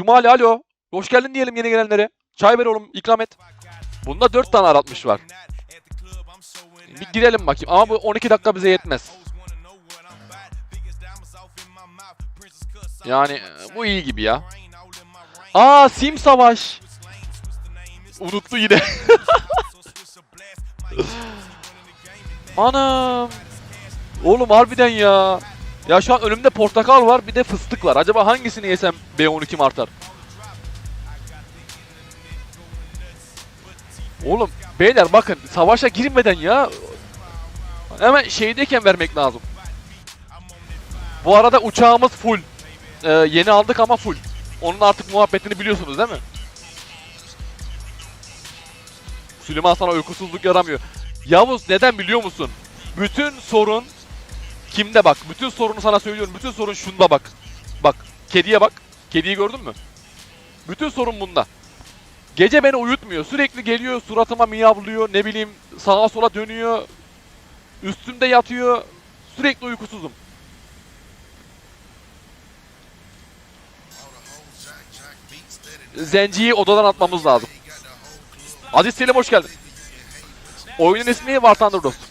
Cumali alo. Hoş geldin diyelim yeni gelenlere. Çay ver oğlum ikram et. Bunda 4 tane aratmış var. Bir girelim bakayım ama bu 12 dakika bize yetmez. Yani e, bu iyi gibi ya. Aa Sim Savaş. Unuttu yine. Anam. Oğlum harbiden ya. Ya şu an önümde portakal var bir de fıstık var. Acaba hangisini yesem B12'm artar? Oğlum beyler bakın savaşa girmeden ya hemen şeydeyken vermek lazım. Bu arada uçağımız full. Ee, yeni aldık ama full. Onun artık muhabbetini biliyorsunuz değil mi? Süleyman sana uykusuzluk yaramıyor. Yavuz neden biliyor musun? Bütün sorun kimde bak? Bütün sorunu sana söylüyorum. Bütün sorun şunda bak. Bak. Kediye bak. Kediyi gördün mü? Bütün sorun bunda. Gece beni uyutmuyor. Sürekli geliyor suratıma miyavlıyor. Ne bileyim sağa sola dönüyor. Üstümde yatıyor. Sürekli uykusuzum. Zenciyi odadan atmamız lazım. Aziz Selim hoş geldin. Oyunun ismi War Thunder Dost.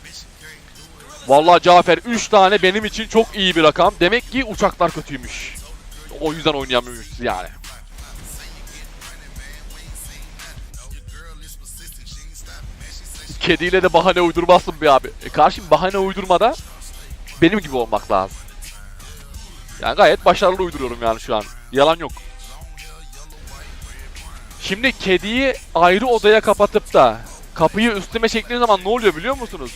Vallahi Cafer 3 tane benim için çok iyi bir rakam. Demek ki uçaklar kötüymüş. O yüzden oynayamıyormuşuz yani. Kediyle de bahane uydurmazsın bir abi. E karşım bahane uydurmada benim gibi olmak lazım. Yani gayet başarılı uyduruyorum yani şu an. Yalan yok. Şimdi kediyi ayrı odaya kapatıp da kapıyı üstüme çektiğim zaman ne oluyor biliyor musunuz?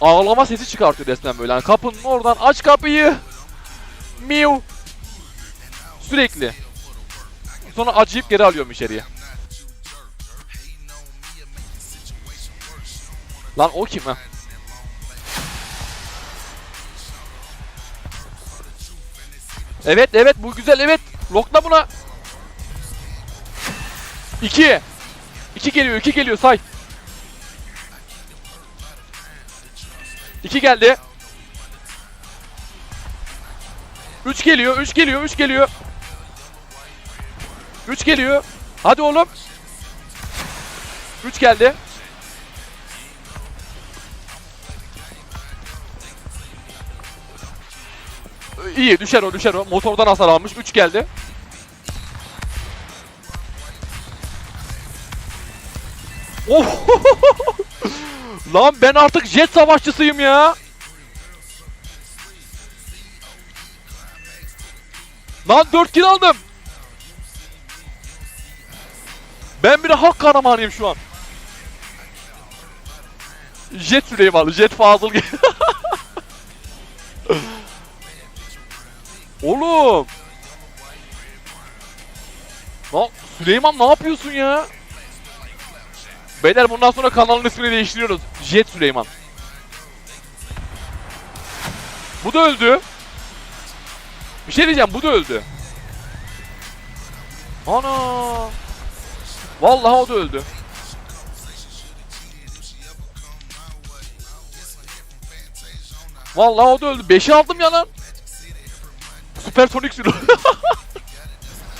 Ağlama sesi çıkartıyor resmen böyle. Yani kapının oradan aç kapıyı. Miu. Sürekli. Sonra acıyıp geri alıyorum içeriye. Lan o kim ha? Evet evet bu güzel evet. Lokla buna. 2. 2 geliyor 2 geliyor say. 2 geldi. 3 geliyor 3 geliyor 3 geliyor. 3 geliyor. Hadi oğlum. 3 geldi. İyi düşer o düşer o. Motordan hasar almış. 3 geldi. Of. Lan ben artık jet savaşçısıyım ya. Lan 4 kill aldım. Ben bir de halk kahramanıyım şu an. Jet Süleyman, Jet Fazıl Oğlum. Lan Süleyman ne yapıyorsun ya? Beyler bundan sonra kanalın ismini değiştiriyoruz. Jet Süleyman. Bu da öldü. Bir şey diyeceğim bu da öldü. Ana. Vallahi o da öldü. Vallahi o da öldü. 5'i aldım ya lan. Süpersonik sürü.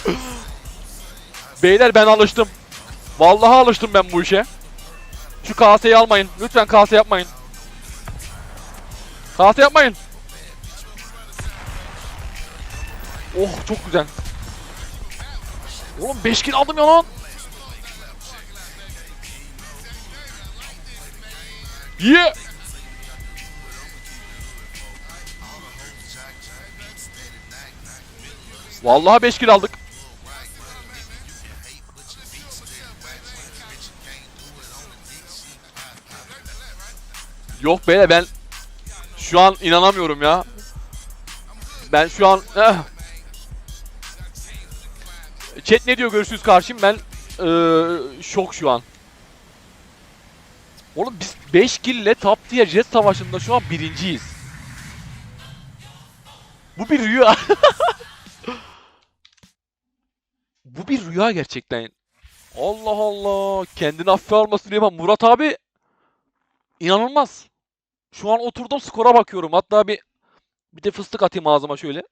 Beyler ben alıştım. Vallahi alıştım ben bu işe. Şu kaseyi almayın. Lütfen kase yapmayın. Kase yapmayın. Oh çok güzel. Oğlum 5 kill aldım ya lan. Yeah. Vallahi 5 kill aldık. Yok beyler ben şu an inanamıyorum ya. Ben şu an eh. Chat ne diyor görüşürüz karşıyım ben eee, şok şu an. Oğlum biz 5 kill ile top tier jet savaşında şu an birinciyiz. Bu bir rüya. Bu bir rüya gerçekten. Allah Allah. Kendini hafife alma Süleyman. Murat abi inanılmaz. Şu an oturdum skora bakıyorum. Hatta bir bir de fıstık atayım ağzıma şöyle.